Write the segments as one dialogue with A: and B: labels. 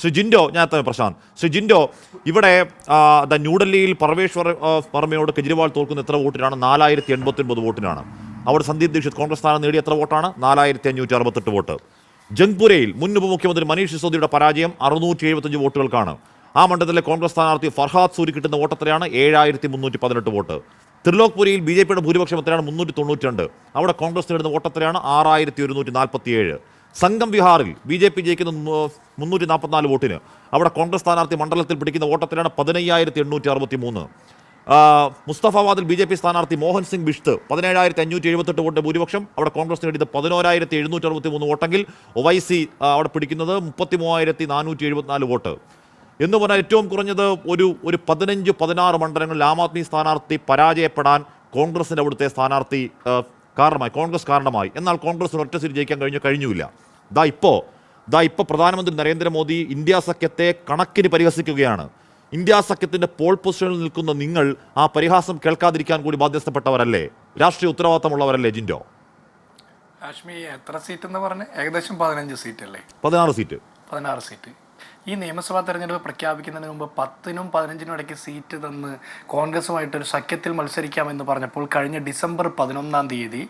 A: ശ്രീ ജിൻഡോ ഞാൻ പ്രശാന്ത് ശ്രീ ജിൻഡോ ഇവിടെ ദ ന്യൂഡൽഹിയിൽ പർവേശ്വർ വർമ്മയോട് കെജ്രിവാൾ തോൽക്കുന്ന എത്ര വോട്ടിനാണ്? നാലായിരത്തി എൺപത്തി വോട്ടിനാണ്. അവിടെ സന്ദീപ് ദീക്ഷിത് കോൺഗ്രസ് സ്ഥാനം നേടിയ എത്ര വോട്ടാണ്? നാലായിരത്തി അഞ്ഞൂറ്റി അറുപത്തെട്ട് വോട്ട്. ജംഗ്പുരയിൽ മുൻ ഉപമുഖ്യമന്ത്രി മനീഷ് സിസോദിയുടെ പരാജയം അറുന്നൂറ്റി എഴുപത്തഞ്ച് വോട്ടുകൾക്കാണ്. ആ മണ്ഡലത്തിലെ കോൺഗ്രസ് സ്ഥാനാർത്ഥി ഫർഹാദ് സൂരി കിട്ടുന്ന വോട്ട് എത്രയാണ്? ഏഴായിരത്തി മുന്നൂറ്റി പതിനെട്ട് വോട്ട്. ത്രിലോക്പുരിയിൽ ബി ജെ പിയുടെ ഭൂരിപക്ഷം എത്രയാണ്? മുന്നൂറ്റി തൊണ്ണൂറ്റി രണ്ട് അവിടെ കോൺഗ്രസ് നേടുന്ന വോട്ട് എത്രയാണ്? ആറായിരത്തി ഒരുന്നൂറ്റി നാൽപ്പത്തി ഏഴ് സംഘം വിഹാറിൽ ബി ജെ പി ജയിക്കുന്ന മുന്നൂറ്റി നാൽപ്പത്തിനാല് വോട്ടിന് അവിടെ കോൺഗ്രസ് സ്ഥാനാർത്ഥി മണ്ഡലത്തിൽ പിടിക്കുന്ന വോട്ടത്തിലാണ് പതിനയ്യായിരത്തി എണ്ണൂറ്റി അറുപത്തി മൂന്ന് മുസ്തഫാബാദിൽ ബി ജെ പി സ്ഥാനാർത്ഥി മോഹൻ സിംഗ് ബിഷ്ത് പതിനേഴായിരത്തി അഞ്ഞൂറ്റി എഴുപത്തെട്ട് വോട്ട് ഭൂരിപക്ഷം. അവിടെ കോൺഗ്രസ് നേടിയത് പതിനോരായിരത്തി എഴുന്നൂറ്റി അറുപത്തി മൂന്ന് വോട്ടെങ്കിൽ ഒവൈസി അവിടെ പിടിക്കുന്നത് മുപ്പത്തി മൂവായിരത്തി നാനൂറ്റി എഴുപത്തിനാല് വോട്ട്. എന്ന് പറഞ്ഞാൽ ഏറ്റവും കുറഞ്ഞത് ഒരു ഒരു പതിനഞ്ച് പതിനാറ് മണ്ഡലങ്ങളിൽ ആം ആദ്മി സ്ഥാനാർത്ഥി പരാജയപ്പെടാൻ കോൺഗ്രസിന്റെ അവിടുത്തെ സ്ഥാനാർത്ഥി കാരണമായി കോൺഗ്രസ് കാരണമായി. എന്നാൽ കോൺഗ്രസ് ഒറ്റ സീറ്റ് ജയിക്കാൻ കഴിഞ്ഞു കഴിഞ്ഞില്ല ദാ ഇപ്പോൾ ദാ ഇപ്പോൾ പ്രധാനമന്ത്രി നരേന്ദ്രമോദി ഇന്ത്യ സഖ്യത്തെ കണക്കിന് പരിഹസിക്കുകയാണ്. ഇന്ത്യ സഖ്യത്തിന്റെ പോൾ പൊസിഷനിൽ നിൽക്കുന്ന നിങ്ങൾ ആ പരിഹാസം കേൾക്കാതിരിക്കാൻ കൂടി ബാധ്യസ്ഥപ്പെട്ടവരല്ലേ? രാഷ്ട്രീയ ഉത്തരവാദിത്തമുള്ളവരല്ലേ ജിൻഡോ?
B: കാശ്മീർ എത്ര സീറ്റ് എന്ന് പറഞ്ഞ്? ഏകദേശം പതിനഞ്ച് സീറ്റ് അല്ലേ?
A: പതിനാറ് സീറ്റ്
B: പതിനാറ് സീറ്റ് ഈ നിയമസഭാ തെരഞ്ഞെടുപ്പ് പ്രഖ്യാപിക്കുന്നതിന് മുമ്പ് പത്തിനും പതിനഞ്ചിനും ഇടയ്ക്ക് സീറ്റ് തന്ന് കോൺഗ്രസുമായിട്ട് ഒരു സഖ്യത്തിൽ മത്സരിക്കാമെന്ന് പറഞ്ഞപ്പോൾ കഴിഞ്ഞ ഡിസംബർ പതിനൊന്നാം തീയതി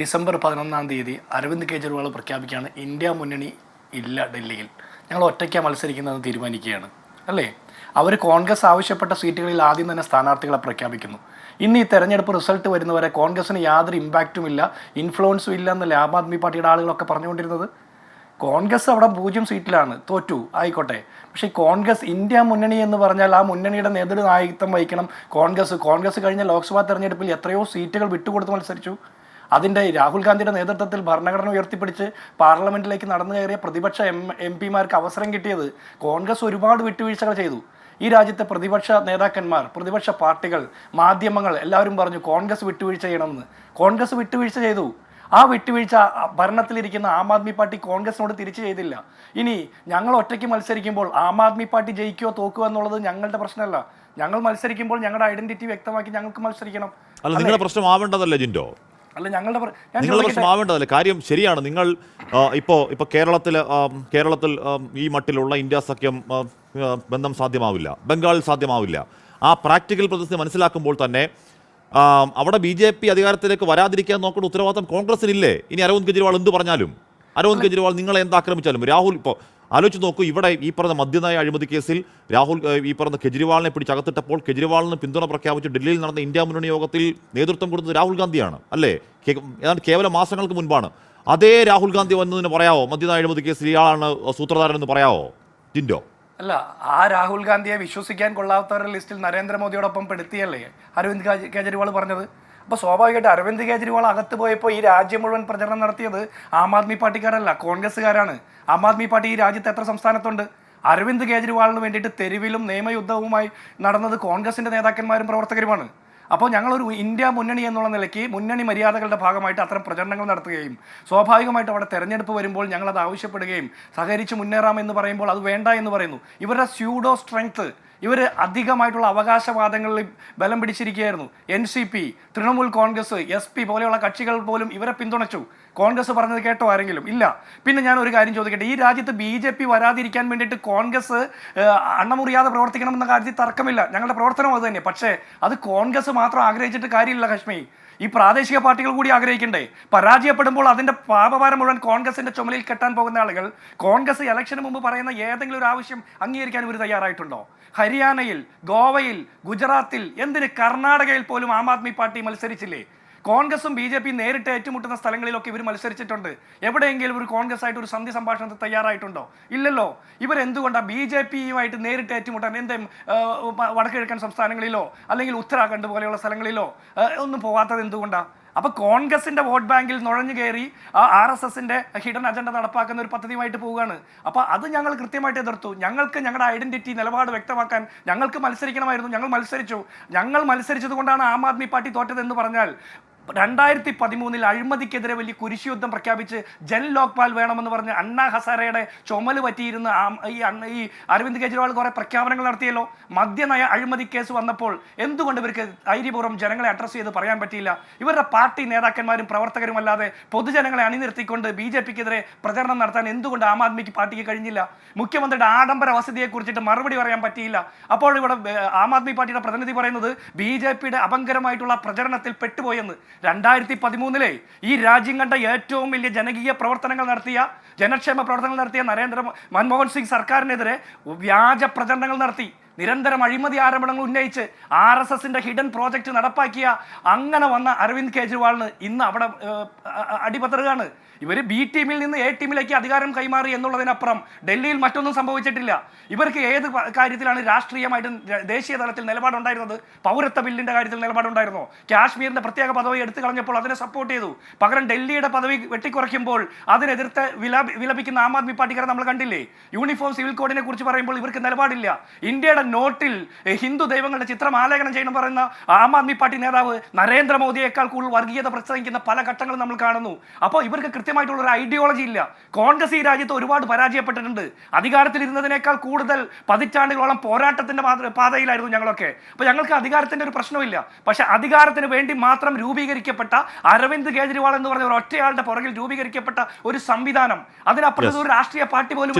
B: ഡിസംബർ പതിനൊന്നാം തീയതി അരവിന്ദ് കെജ്രിവാൾ പ്രഖ്യാപിക്കുകയാണ് ഇന്ത്യ മുന്നണി ഇല്ല ഡൽഹിയിൽ. ഞങ്ങൾ ഒറ്റയ്ക്കാണ് മത്സരിക്കുന്നതെന്ന് തീരുമാനിക്കുകയാണ് അല്ലേ? അവർ കോൺഗ്രസ് ആവശ്യപ്പെട്ട സീറ്റുകളിൽ ആദ്യം തന്നെ സ്ഥാനാർത്ഥികളെ പ്രഖ്യാപിക്കുന്നു. ഇന്ന് ഈ തെരഞ്ഞെടുപ്പ് റിസൾട്ട് വരുന്നവരെ കോൺഗ്രസിന് യാതൊരു ഇമ്പാക്റ്റും ഇല്ല ഇൻഫ്ലുവൻസും ഇല്ല എന്നല്ലേ ആം ആദ്മി പാർട്ടിയുടെ ആളുകളൊക്കെ പറഞ്ഞുകൊണ്ടിരുന്നത്. കോൺഗ്രസ് അവിടെ പൂജ്യം സീറ്റിലാണ്. തോറ്റു. ആയിക്കോട്ടെ. പക്ഷേ കോൺഗ്രസ് ഇന്ത്യ മുന്നണി എന്ന് പറഞ്ഞാൽ ആ മുന്നണിയുടെ നേതൃനായകത്വം വഹിക്കണം. കോൺഗ്രസ് കോൺഗ്രസ് കഴിഞ്ഞ ലോക്സഭാ തെരഞ്ഞെടുപ്പിൽ എത്രയോ സീറ്റുകൾ വിട്ടുകൊടുത്ത് മത്സരിച്ചു. അതിന്റെ രാഹുൽ ഗാന്ധിയുടെ നേതൃത്വത്തിൽ ഭരണഘടന ഉയർത്തിപ്പിടിച്ച് പാർലമെന്റിലേക്ക് നടന്നു കയറിയ പ്രതിപക്ഷ എം എം പിമാർക്ക് അവസരം കിട്ടിയത് കോൺഗ്രസ് ഒരുപാട് വിട്ടുവീഴ്ചകൾ ചെയ്തു. ഈ രാജ്യത്തെ പ്രതിപക്ഷ നേതാക്കന്മാർ പ്രതിപക്ഷ പാർട്ടികൾ മാധ്യമങ്ങൾ എല്ലാവരും പറഞ്ഞു കോൺഗ്രസ് വിട്ടുവീഴ്ച ചെയ്യണമെന്ന്. കോൺഗ്രസ് വിട്ടുവീഴ്ച ചെയ്തു. ആ വിട്ടുവീഴ്ച ഭരണത്തിലിരിക്കുന്ന ആം ആദ്മി പാർട്ടി കോൺഗ്രസിനോട് തിരിച്ചു ചെയ്തില്ല. ഇനി ഞങ്ങൾ ഒറ്റയ്ക്ക് മത്സരിക്കുമ്പോൾ ആം ആദ്മി പാർട്ടി ജയിക്കുകയോ തോക്കുകയോ എന്നുള്ളത് ഞങ്ങളുടെ പ്രശ്നമല്ല. ഞങ്ങൾ മത്സരിക്കുമ്പോൾ ഞങ്ങളുടെ ഐഡന്റിറ്റി വ്യക്തമാക്കി ഞങ്ങൾക്ക് മത്സരിക്കണം.
A: അല്ല നിങ്ങളുടെ പ്രശ്നം ആവേണ്ടതല്ല ജിൻഡോ?
B: അല്ല ഞങ്ങളുടെ
A: നിങ്ങളുടെ പ്രശ്നം ആവേണ്ടതല്ല? കാര്യം ശരിയാണ് നിങ്ങൾ ഇപ്പോൾ ഇപ്പോ ഇപ്പൊ കേരളത്തിൽ കേരളത്തിൽ ഈ മട്ടിലുള്ള ഇന്ത്യ സഖ്യം ബന്ധം സാധ്യമാവില്ല ബംഗാളിൽ സാധ്യമാവില്ല. ആ പ്രാക്ടിക്കൽ പ്രതിസന്ധി മനസ്സിലാക്കുമ്പോൾ തന്നെ അവിടെ ബി ജെ പി അധികാരത്തിലേക്ക് വരാതിരിക്കാൻ നോക്കേണ്ട ഉത്തരവാദിത്തം കോൺഗ്രസിനില്ലേ? ഇനി അരവിന്ദ് കെജ്രിവാൾ എന്ത് പറഞ്ഞാലും? അരവിന്ദ് കെജ്രിവാൾ നിങ്ങളെ എന്താക്രമിച്ചാലും രാഹുൽ ഇപ്പോൾ ആലോചിച്ച് നോക്കൂ ഇവിടെ ഈ പറഞ്ഞ മദ്യനയ അഴിമതി കേസിൽ രാഹുൽ ഈ പറഞ്ഞ കെജ്രിവാളിനെ പിടിച്ചകത്തിട്ടപ്പോൾ കെജ്രിവാളിന് പിന്തുണ പ്രഖ്യാപിച്ച് ഡൽഹിയിൽ നടന്ന ഇന്ത്യ മുന്നണി യോഗത്തിൽ നേതൃത്വം കൊടുത്തത് രാഹുൽ ഗാന്ധിയാണ് അല്ലേ? ഏതാണ്ട് കേവല മാസങ്ങൾക്ക് മുൻപാണ്. അതേ രാഹുൽ ഗാന്ധി വന്നതിന് പറയാവോ? മദ്യനയ അഴിമതി കേസിൽ ഇയാളാണ് സൂത്രധാരൻ എന്ന് പറയാവോ? ജിൻഡോ
B: അല്ല ആ രാഹുൽ ഗാന്ധിയെ വിശ്വസിക്കാൻ കൊള്ളാത്തവരുടെ ലിസ്റ്റിൽ നരേന്ദ്രമോദിയോടൊപ്പം പെടുത്തിയല്ലേ? അരവിന്ദ് കേജ്രിവാൾ പറഞ്ഞത്. അപ്പോൾ സ്വാഭാവികമായിട്ട് അരവിന്ദ് കേജ്രിവാൾ അകത്ത് പോയപ്പോൾ ഈ രാജ്യം മുഴുവൻ പ്രചരണം നടത്തിയത് ആം ആദ്മി പാർട്ടിക്കാരല്ല കോൺഗ്രസ്സുകാരാണ്. ആം ആദ്മി പാർട്ടി ഈ രാജ്യത്ത് എത്ര സംസ്ഥാനത്തുണ്ട്? അരവിന്ദ് കെജ്രിവാളിന് വേണ്ടിയിട്ട് തെരുവിലും നിയമയുദ്ധവുമായി നടന്നത് കോൺഗ്രസിന്റെ നേതാക്കന്മാരും പ്രവർത്തകരുമാണ്. അപ്പോൾ ഞങ്ങളൊരു ഇന്ത്യ മുന്നണി എന്നുള്ള നിലയ്ക്ക് മുന്നണി മര്യാദകളുടെ ഭാഗമായിട്ട് അത്തരം പ്രചരണങ്ങൾ നടത്തുകയും സ്വാഭാവികമായിട്ട് അവിടെ തെരഞ്ഞെടുപ്പ് വരുമ്പോൾ ഞങ്ങൾ അത് ആവശ്യപ്പെടുകയും സഹകരിച്ച് മുന്നേറാമെന്ന് പറയുമ്പോൾ അത് വേണ്ട എന്ന് പറയുന്നു. ഇവരുടെ സ്യൂഡോ സ്ട്രെങ്ത് ഇവർ അധികമായിട്ടുള്ള അവകാശവാദങ്ങളിൽ ബലം പിടിച്ചിരിക്കുകയായിരുന്നു. N C P Trinamool Congress S P പോലെയുള്ള കക്ഷികൾ പോലും ഇവരെ പിന്തുണച്ചു. കോൺഗ്രസ് പറഞ്ഞത് കേട്ടോ ആരെങ്കിലും? ഇല്ല. പിന്നെ ഞാൻ ഒരു കാര്യം ചോദിക്കട്ടെ. ഈ രാജ്യത്ത് ബി ജെ പി വരാതിരിക്കാൻ വേണ്ടിയിട്ട് കോൺഗ്രസ് അണ്ണമുറിയാതെ പ്രവർത്തിക്കണമെന്ന കാര്യത്തിൽ തർക്കമില്ല. ഞങ്ങളുടെ പ്രവർത്തനം അത് തന്നെ. പക്ഷേ അത് കോൺഗ്രസ് മാത്രം ആഗ്രഹിച്ചിട്ട് കാര്യമില്ല കശ്മീർ ഈ പ്രാദേശിക പാർട്ടികൾ കൂടി ആഗ്രഹിക്കണ്ടേ? പരാജയപ്പെടുമ്പോൾ അതിന്റെ പാപഭാരം മുഴുവൻ കോൺഗ്രസിന്റെ ചുമലിൽ കെട്ടാൻ പോകുന്ന ആളുകൾ കോൺഗ്രസ് ഇലക്ഷന് മുമ്പ് പറയുന്ന ഏതെങ്കിലും ഒരു ആവശ്യം അംഗീകരിക്കാൻ ഇവർ തയ്യാറായിട്ടുണ്ടോ? ഹരിയാനയിൽ ഗോവയിൽ ഗുജറാത്തിൽ എന്തിന് കർണാടകയിൽ പോലും ആം ആദ്മി പാർട്ടി മത്സരിച്ചില്ലേ? കോൺഗ്രസും ബി ജെ പി നേരിട്ട് ഏറ്റുമുട്ടുന്ന സ്ഥലങ്ങളിലൊക്കെ ഇവർ മത്സരിച്ചിട്ടുണ്ട്. എവിടെയെങ്കിലും ഒരു കോൺഗ്രസ് ആയിട്ട് ഒരു സന്ധി സംഭാഷണത്തിൽ തയ്യാറായിട്ടുണ്ടോ? ഇല്ലല്ലോ. ഇവരെന്തുകൊണ്ടാണ് ബി ജെ പിയുമായിട്ട് നേരിട്ട് ഏറ്റുമുട്ടാൻ എന്തേ വടക്കിഴക്കൻ സംസ്ഥാനങ്ങളിലോ അല്ലെങ്കിൽ ഉത്തരാഖണ്ഡ് പോലെയുള്ള സ്ഥലങ്ങളിലോ ഒന്നും പോകാത്തത് എന്തുകൊണ്ടാണ് അപ്പൊ കോൺഗ്രസിന്റെ വോട്ട് ബാങ്കിൽ നുഴഞ്ഞു കയറി ആർ എസ് എസിന്റെ ഹിഡൻ അജണ്ട നടപ്പാക്കുന്ന ഒരു പദ്ധതിയുമായിട്ട് പോവുകയാണ്. അപ്പൊ അത് ഞങ്ങൾ കൃത്യമായിട്ട് എതിർത്തു. ഞങ്ങൾക്ക് ഞങ്ങളുടെ ഐഡന്റിറ്റി നിലപാട് വ്യക്തമാക്കാൻ ഞങ്ങൾക്ക് മത്സരിക്കണമായിരുന്നു. ഞങ്ങൾ മത്സരിച്ചു. ഞങ്ങൾ മത്സരിച്ചത് കൊണ്ടാണ് ആം ആദ്മി പാർട്ടി തോറ്റത് എന്ന് പറഞ്ഞാൽ രണ്ടായിരത്തി പതിമൂന്നിൽ അഴിമതിക്കെതിരെ വലിയ കുരിശുയുദ്ധം പ്രഖ്യാപിച്ച് ജൻ ലോക്പാൽ വേണമെന്ന് പറഞ്ഞ് അണ്ണാ ഹസാരയുടെ ചുമൽ പറ്റിയിരുന്ന ഈ അരവിന്ദ് കെജ്രിവാൾ കുറെ പ്രഖ്യാപനങ്ങൾ നടത്തിയല്ലോ. മദ്യനയ അഴിമതി കേസ് വന്നപ്പോൾ എന്തുകൊണ്ട് ഇവർക്ക് ധൈര്യപൂർവം ജനങ്ങളെ അഡ്രസ്സ് ചെയ്ത് പറയാൻ പറ്റിയില്ല? ഇവരുടെ പാർട്ടി നേതാക്കന്മാരും പ്രവർത്തകരും അല്ലാതെ പൊതുജനങ്ങളെ അണിനിർത്തിക്കൊണ്ട് ബി ജെ പിക്കെതിരെ പ്രചരണം നടത്താൻ എന്തുകൊണ്ട് ആം ആദ്മിക്ക് പാർട്ടിക്ക് കഴിഞ്ഞില്ല? മുഖ്യമന്ത്രിയുടെ ആഡംബര വസതിയെ കുറിച്ചിട്ട് മറുപടി പറയാൻ പറ്റിയില്ല. അപ്പോൾ ഇവിടെ ആം ആദ്മി പാർട്ടിയുടെ പ്രതിനിധി പറയുന്നത് ബി ജെ പിയുടെ അപങ്കരമായിട്ടുള്ള പ്രചരണത്തിൽ പെട്ടുപോയെന്ന്. രണ്ടായിരത്തി പതിമൂന്നിലെ ഈ രാജ്യം കണ്ട ഏറ്റവും വലിയ ജനകീയ പ്രവർത്തനങ്ങൾ നടത്തിയ ജനക്ഷേമ പ്രവർത്തനങ്ങൾ നടത്തിയ നരേന്ദ്ര മൻമോഹൻ സിംഗ് സർക്കാരിനെതിരെ വ്യാജ പ്രചരണങ്ങൾ നടത്തി. നിരന്തരം അഴിമതി ആരോപണങ്ങൾ ഉന്നയിച്ച് ആർ എസ് എസിന്റെ ഹിഡൻ പ്രോജക്റ്റ് നടപ്പാക്കിയ അങ്ങനെ വന്ന അരവിന്ദ് കെജ്രിവാളിന് ഇന്ന് അവിടെ ഏർ, അ- അ- അടിപതറുകയാണ്. ഇവർ ബി ടീമിൽ നിന്ന് എ ടീമിലേക്ക് അധികാരം കൈമാറി എന്നുള്ളതിനപ്പുറം ഡൽഹിയിൽ മറ്റൊന്നും സംഭവിച്ചിട്ടില്ല. ഇവർക്ക് ഏത് കാര്യത്തിലാണ് രാഷ്ട്രീയമായിട്ട് ദേശീയ തലത്തിൽ നിലപാടുണ്ടായിരുന്നത്? പൗരത്വ ബില്ലിന്റെ കാര്യത്തിൽ നിലപാടുണ്ടായിരുന്നോ? കാശ്മീരിന്റെ പ്രത്യേക പദവി എടുത്തു കളഞ്ഞപ്പോൾ അതിനെ സപ്പോർട്ട് ചെയ്തു. പകരം ഡൽഹിയുടെ പദവി വെട്ടിക്കുറയ്ക്കുമ്പോൾ അതിനെതിർത്ത് വിലപിക്കുന്ന ആം ആദ്മി പാർട്ടിക്കാരെ നമ്മൾ കണ്ടില്ലേ? യൂണിഫോം സിവിൽ കോഡിനെ കുറിച്ച് പറയുമ്പോൾ ഇവർക്ക് നിലപാടില്ല. ഇന്ത്യയുടെ നോട്ടിൽ ഹിന്ദു ദൈവങ്ങളുടെ ചിത്രം ആലേഖനം ചെയ്യണം പറയുന്ന ആം ആദ്മി പാർട്ടി നേതാവ് നരേന്ദ്രമോദിയേക്കാൾ കൂടുതൽ വർഗീയത പ്രസംഗിക്കുന്ന പല ഘട്ടങ്ങളും നമ്മൾ കാണുന്നു. അപ്പോൾ ഇവർക്ക് കൃത്യമായിട്ടുള്ള ഒരു ഐഡിയോളജി ഇല്ല. കോൺഗ്രസ് ഈ രാജ്യത്ത് ഒരുപാട് പരാജയപ്പെട്ടിട്ടുണ്ട്. അധികാരത്തിൽ ഇരുന്നതിനേക്കാൾ കൂടുതൽ പതിറ്റാണ്ടുകളോളം പോരാട്ടത്തിന്റെ പാത- പാതയിലായിരുന്നു ഞങ്ങളൊക്കെ. അപ്പോൾ ഞങ്ങൾക്ക് അധികാരത്തിന്റെ ഒരു പ്രശ്നമില്ല പക്ഷെ അധികാരത്തിന് വേണ്ടി മാത്രം രൂപീകരിക്കപ്പെട്ട അരവിന്ദ് കേജ്രിവാൾ എന്ന് പറഞ്ഞ ഒരു ഒറ്റയാളുടെ പുറകിൽ രൂപീകരിക്കപ്പെട്ട ഒരു സംവിധാനം. അതിനപ്പുറത്ത് ഒരു രാഷ്ട്രീയ പാർട്ടി പോലും